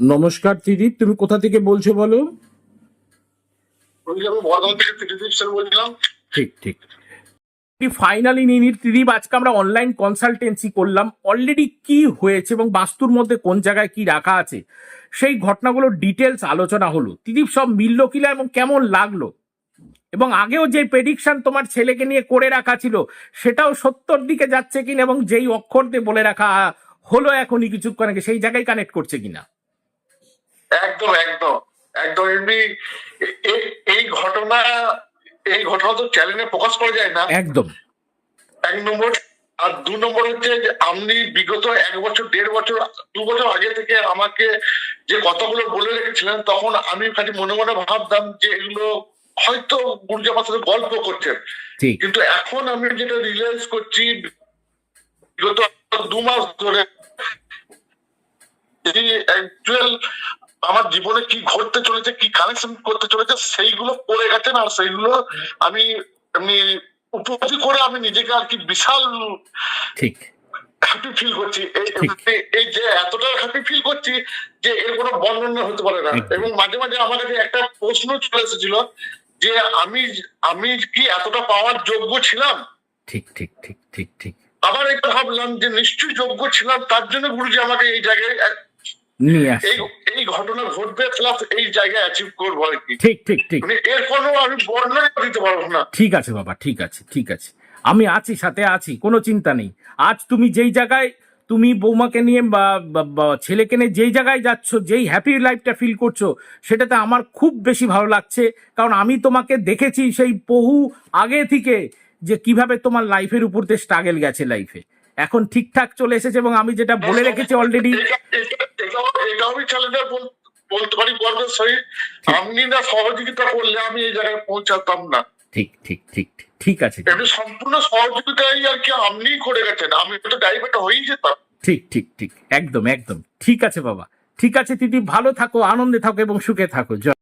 নমস্কার ত্রিদীপ তুমি কোথা থেকে বলছো বলো? ঠিক ঠিক। ফাইনালি নিনির ত্রিদীপ আজকে আমরা অনলাইন কনসালটেন্সি করলাম। অলরেডি কি হয়েছে এবং বাস্তুর মধ্যে কোন জায়গায় কি রাখা আছে? সেই ঘটনাগুলোর ডিটেলস আলোচনা হলো। ত্রিদীপ সব মিলল কিনা এবং কেমন লাগল? এবং আগেও যে প্রেডিকশন তোমার ছেলেকে নিয়ে করে রাখা ছিল সেটাও সত্তর দিকে যাচ্ছে কিনা এবং যেই অক্ষর দিয়ে বলে রাখা হলো এখনই কিছুক্ষণ আগে সেই জায়গায় কানেক্ট করছে কিনা? একদম একদম। একদম এমনি এই ঘটনা এই ঘটনা তো চ্যানেলে প্রকাশ করা যায় না। একদম। এক নম্বর আর দু নম্বর হচ্ছে যে আপনি বিগত এক বছর দেড় বছর দু বছর আগে থেকে আমাকে যে কথাগুলো বলে রেখেছিলেন তখন আমি খালি মনে মনে ভাবতাম যে এগুলো হয়তো গুরুজি আমার সাথে গল্প করছেন। কিন্তু এখন আমি যেটা রিয়েলাইজ করছি বিগত দু মাস ধরে অ্যাকচুয়াল আমার জীবনে কি ঘটতে চলেছে কি কানেকশন করতে চলেছে সেইগুলো পড়ে গেছেন আর সেইগুলো আমি এমনি উপলব্ধি করে আমি নিজেকে আর কি বিশাল ঠিক। হ্যাপি ফিল করছি। এই যে এতটা হ্যাপি ফিল করছি যে এর কোনো বর্ণনা হতে পারে না। এবং মাঝে মাঝে আমার কাছে একটা প্রশ্ন চলে এসেছিল যে আমি আমি কি এতটা পাওয়ার যোগ্য ছিলাম? ঠিক ঠিক ঠিক ঠিক ঠিক। আবার এটা ভাবলাম যে নিশ্চয়ই যোগ্য ছিলাম তার জন্য গুরুজি আমাকে এই জায়গায় নিয়ে এই ঘটনা ঘটবে প্লাস এই জায়গায় অ্যাচিভ করব আর কি। ঠিক ঠিক ঠিক। মানে এর কোনো আমি বর্ণনা দিতে পারব না। ঠিক আছে বাবা ঠিক আছে ঠিক আছে। আমি আছি সাথে আছি কোনো চিন্তা নেই। আজ তুমি যেই জায়গায় তুমি বৌমাকে নিয়ে বা ছেলেকে নিয়ে যেই জায়গায় যাচ্ছ যেই হ্যাপি লাইফটা ফিল করছ সেটাতে আমার খুব বেশি ভালো লাগছে। কারণ আমি তোমাকে দেখেছি সেই বহু আগে থেকে যে কীভাবে তোমার লাইফের উপর দিয়ে স্ট্রাগল গেছে লাইফে এখন ঠিকঠাক চলে এসেছে এবং আমি যেটা বলে রেখেছি অলরেডি এটা- এটা- এটাও এটাও আমি চ্যালেঞ্জার বলতে পারি গর্বের সহিত। আপনি না সহযোগিতা করলে আমি এই জায়গায় পৌঁছাতাম না। ঠিক ঠিক ঠিক ঠিক, আছে। এমনি সম্পূর্ণ সহযোগিতাই আর কি আপনিই করে গেছেন। আমি তো ডাইভার্ট হয়েই যেতাম। ঠিক ঠিক ঠিক একদম একদম। ঠিক আছে বাবা। ঠিক আছে দিদি ভালো থাকো আনন্দে থাকো এবং সুখে থাকো।